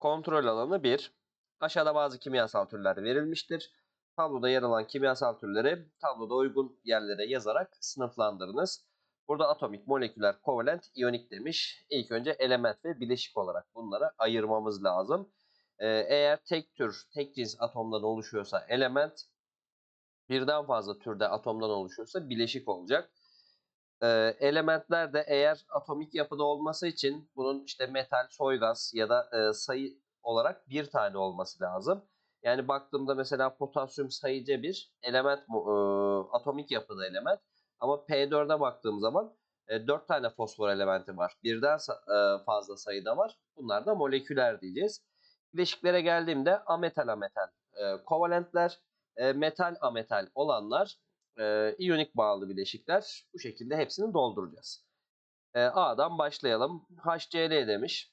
Kontrol alanı 1. Aşağıda bazı kimyasal türler verilmiştir. Tabloda yer alan kimyasal türleri tabloda uygun yerlere yazarak sınıflandırınız. Burada atomik, moleküler, kovalent, iyonik demiş. İlk önce element ve bileşik olarak bunları ayırmamız lazım. Ee, eğer tek tür, tek cins atomdan oluşuyorsa element, birden fazla türde atomdan oluşuyorsa bileşik olacak. Ee, elementler de eğer atomik yapıda olması için bunun işte metal, soygaz ya da e, sayı olarak bir tane olması lazım. Yani baktığımda mesela potasyum sayıca bir element e, atomik yapıda element ama P4'e baktığım zaman e, 4 tane fosfor elementi var. Birden e, fazla sayıda var. Bunlar da moleküler diyeceğiz. Bileşiklere geldiğimde ametal ametal kovalentler, metal ametal olanlar e, iyonik bağlı bileşikler. Bu şekilde hepsini dolduracağız. E, A'dan başlayalım. HCl demiş.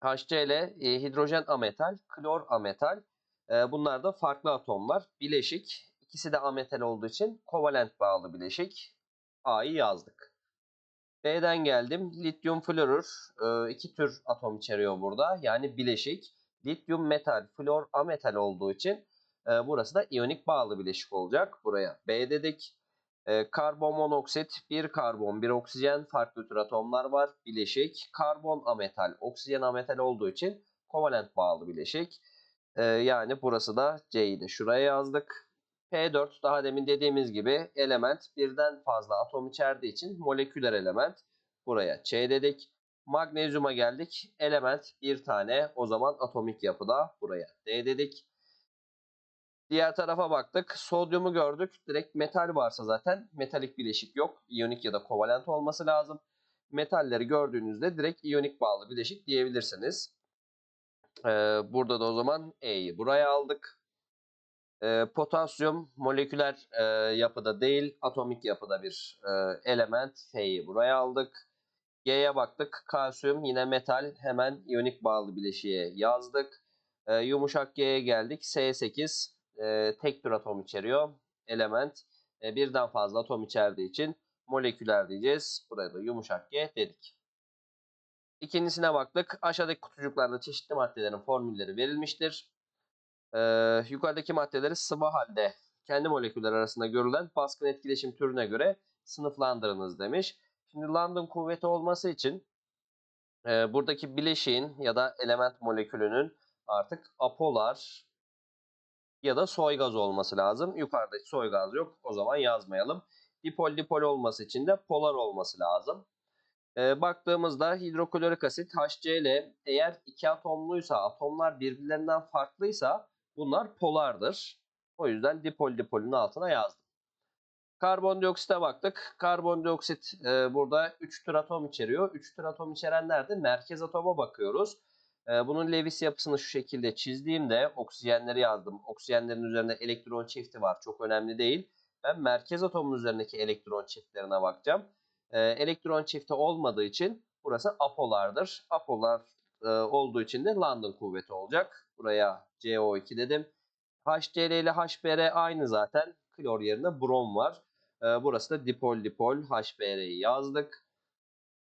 HCl e, hidrojen ametal, klor ametal. E, bunlar da farklı atomlar. Bileşik. İkisi de ametal olduğu için kovalent bağlı bileşik. A'yı yazdık. B'den geldim. Lityum florür. E, iki tür atom içeriyor burada. Yani bileşik. Lityum metal, flor ametal olduğu için e, burası da iyonik bağlı bileşik olacak. Buraya B dedik. E, karbon monoksit, bir karbon, bir oksijen, farklı tür atomlar var. Bileşik. Karbon ametal, oksijen ametal olduğu için kovalent bağlı bileşik. E, yani burası da C'yi de şuraya yazdık. P4 daha demin dediğimiz gibi element birden fazla atom içerdiği için moleküler element. Buraya Ç dedik. Magnezyuma geldik. Element bir tane o zaman atomik yapıda buraya D dedik. Diğer tarafa baktık. Sodyumu gördük. Direkt metal varsa zaten metalik bileşik yok. İyonik ya da kovalent olması lazım. Metalleri gördüğünüzde direkt iyonik bağlı bileşik diyebilirsiniz. Ee, burada da o zaman E'yi buraya aldık. Ee, potasyum moleküler e, yapıda değil, atomik yapıda bir e, element. F'yi buraya aldık. G'ye baktık. Kalsiyum yine metal. Hemen iyonik bağlı bileşiğe yazdık. Ee, yumuşak G'ye geldik. S8 e, tek tür atom içeriyor. Element e, birden fazla atom içerdiği için moleküler diyeceğiz. Buraya da yumuşak G dedik. İkincisine baktık. Aşağıdaki kutucuklarda çeşitli maddelerin formülleri verilmiştir. Ee, yukarıdaki maddeleri sıvı halde kendi moleküller arasında görülen baskın etkileşim türüne göre sınıflandırınız demiş. Şimdi London kuvveti olması için e, buradaki bileşiğin ya da element molekülünün artık apolar ya da soygaz olması lazım. Yukarıda soygaz yok. O zaman yazmayalım. Dipol dipol olması için de polar olması lazım. Ee, baktığımızda hidroklorik asit HCl eğer iki atomluysa, atomlar birbirlerinden farklıysa bunlar polardır. O yüzden dipol dipolün altına yazdım. Karbondioksite baktık. Karbondioksit e, burada 3 tür atom içeriyor. 3 tür atom içerenlerde merkez atoma bakıyoruz. Bunun Lewis yapısını şu şekilde çizdiğimde oksijenleri yazdım. Oksijenlerin üzerinde elektron çifti var. Çok önemli değil. Ben merkez atomun üzerindeki elektron çiftlerine bakacağım. Elektron çifti olmadığı için burası apolardır. Apolar olduğu için de London kuvveti olacak. Buraya CO2 dedim. HCl ile HBr aynı zaten. Klor yerine brom var. Burası da dipol dipol HBr'yi yazdık.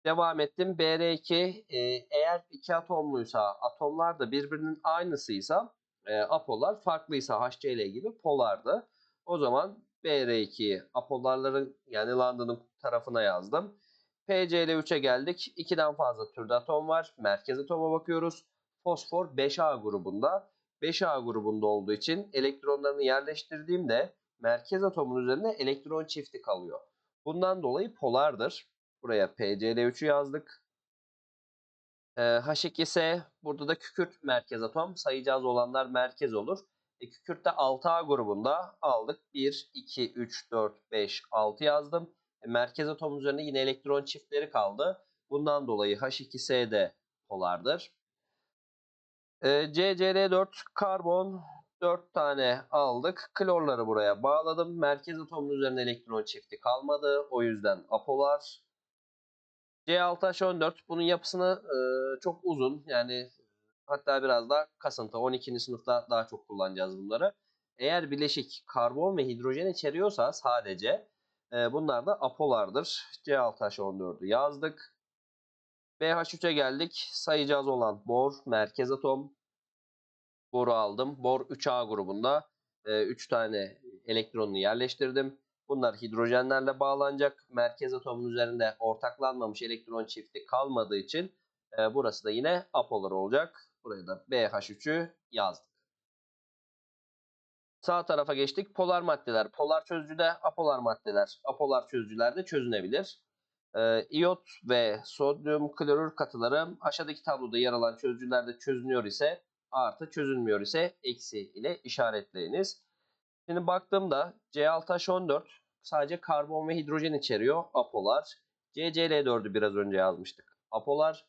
Devam ettim. Br2 e, eğer iki atomluysa atomlar da birbirinin aynısıysa e, apolar farklıysa HCl gibi polardı. O zaman Br2'yi apolarların yani London'un tarafına yazdım. PCl3'e geldik. 2'den fazla türde atom var. Merkez atoma bakıyoruz. Fosfor 5A grubunda. 5A grubunda olduğu için elektronlarını yerleştirdiğimde merkez atomun üzerinde elektron çifti kalıyor. Bundan dolayı polardır. Buraya PCl3'ü yazdık. Ee, H2S burada da kükürt merkez atom. Sayacağız olanlar merkez olur. E, kükürt de 6A grubunda aldık. 1, 2, 3, 4, 5, 6 yazdım. E, merkez atom üzerinde yine elektron çiftleri kaldı. Bundan dolayı H2S de polardır. E, CCl4 karbon 4 tane aldık. Klorları buraya bağladım. Merkez atomun üzerinde elektron çifti kalmadı. O yüzden apolar. C6H14 bunun yapısını e, çok uzun yani hatta biraz da kasıntı 12. sınıfta daha çok kullanacağız bunları. Eğer bileşik karbon ve hidrojen içeriyorsa sadece e, bunlar da apolardır. C6H14'ü yazdık. BH3'e geldik. Sayacağız olan bor, merkez atom. Boru aldım. Bor 3A grubunda 3 tane elektronunu yerleştirdim. Bunlar hidrojenlerle bağlanacak. Merkez atomun üzerinde ortaklanmamış elektron çifti kalmadığı için e, burası da yine apolar olacak. Buraya da BH3'ü yazdık. Sağ tarafa geçtik. Polar maddeler. Polar çözücüde apolar maddeler. Apolar çözücülerde çözünebilir. Ee, iyot ve sodyum klorür katıları aşağıdaki tabloda yer alan çözücülerde çözünüyor ise artı çözünmüyor ise eksi ile işaretleyiniz. Şimdi baktığımda C6H14 sadece karbon ve hidrojen içeriyor. Apolar. CCl4'ü biraz önce yazmıştık. Apolar.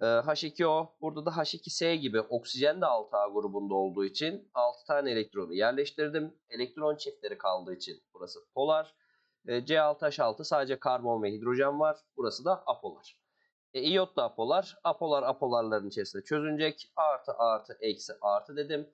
Ee, H2O burada da H2S gibi oksijen de 6A grubunda olduğu için 6 tane elektronu yerleştirdim. Elektron çiftleri kaldığı için burası polar. Ee, C6H6 sadece karbon ve hidrojen var. Burası da apolar. E, iyot da apolar. Apolar apolarların içerisinde çözünecek. Artı artı eksi artı dedim.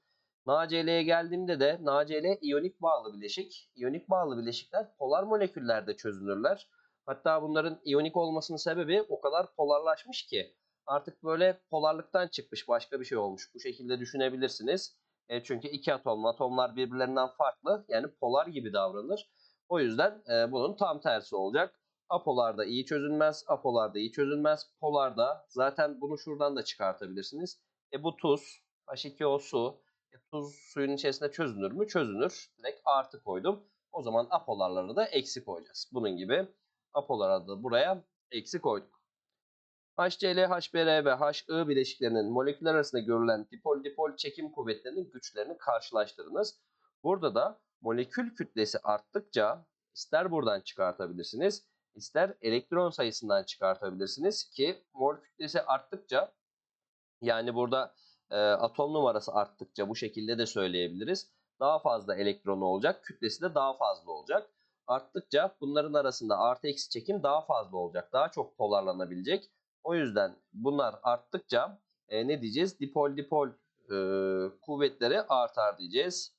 NaCl'ye geldiğimde de NaCl iyonik bağlı bileşik. İyonik bağlı bileşikler polar moleküllerde çözünürler. Hatta bunların iyonik olmasının sebebi o kadar polarlaşmış ki artık böyle polarlıktan çıkmış başka bir şey olmuş. Bu şekilde düşünebilirsiniz. E, çünkü iki atom atomlar birbirlerinden farklı yani polar gibi davranır. O yüzden e, bunun tam tersi olacak. Apolarda iyi çözünmez, apolarda iyi çözünmez. Polarda zaten bunu şuradan da çıkartabilirsiniz. E bu tuz, H2O su. E, tuz suyun içerisinde çözünür mü? Çözünür. Direkt artı koydum. O zaman apolarlara da eksi koyacağız. Bunun gibi apolara da buraya eksi koyduk. HCl, HBr ve HI bileşiklerinin moleküller arasında görülen dipol-dipol çekim kuvvetlerinin güçlerini karşılaştırınız. Burada da molekül kütlesi arttıkça ister buradan çıkartabilirsiniz, ister elektron sayısından çıkartabilirsiniz ki mol kütlesi arttıkça yani burada e, atom numarası arttıkça bu şekilde de söyleyebiliriz. Daha fazla elektronu olacak, kütlesi de daha fazla olacak. Arttıkça bunların arasında artı eksi çekim daha fazla olacak. Daha çok polarlanabilecek. O yüzden bunlar arttıkça e, ne diyeceğiz? Dipol dipol e, kuvvetleri artar diyeceğiz.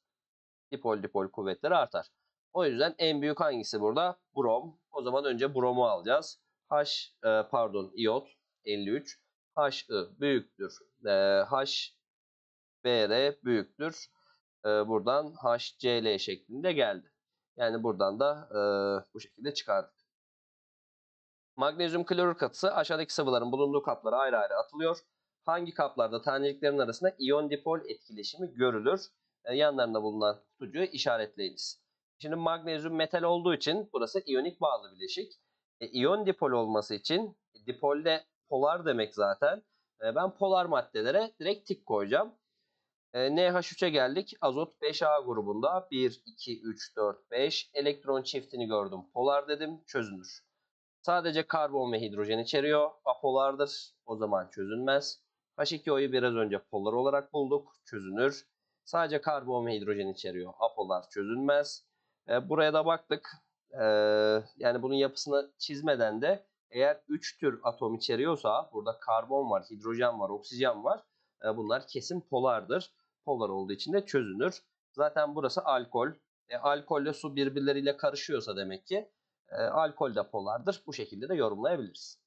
Dipol dipol kuvvetleri artar. O yüzden en büyük hangisi burada? Brom. O zaman önce bromu alacağız. H e, pardon iyot 53. HI büyüktür. E, HBr büyüktür. E, buradan HCl şeklinde geldi. Yani buradan da e, bu şekilde çıkardık. Magnezyum klorür katısı aşağıdaki sıvıların bulunduğu kaplara ayrı ayrı atılıyor. Hangi kaplarda taneciklerin arasında iyon dipol etkileşimi görülür? E, yanlarında bulunan kutucuğu işaretleyiniz. Şimdi magnezyum metal olduğu için burası iyonik bağlı bileşik. E, iyon dipol olması için dipolde polar demek zaten. E, ben polar maddelere direkt tik koyacağım. E, NH3'e geldik. Azot 5A grubunda 1, 2, 3, 4, 5 elektron çiftini gördüm. Polar dedim çözünür. Sadece karbon ve hidrojen içeriyor. Apolardır. O zaman çözünmez. H2O'yu biraz önce polar olarak bulduk. Çözünür. Sadece karbon ve hidrojen içeriyor. Apolar çözünmez. E, buraya da baktık. Yani bunun yapısını çizmeden de eğer 3 tür atom içeriyorsa burada karbon var, hidrojen var, oksijen var. E, bunlar kesin polardır. Polar olduğu için de çözünür. Zaten burası alkol. E, alkolle su birbirleriyle karışıyorsa demek ki e, alkol de polardır. Bu şekilde de yorumlayabiliriz.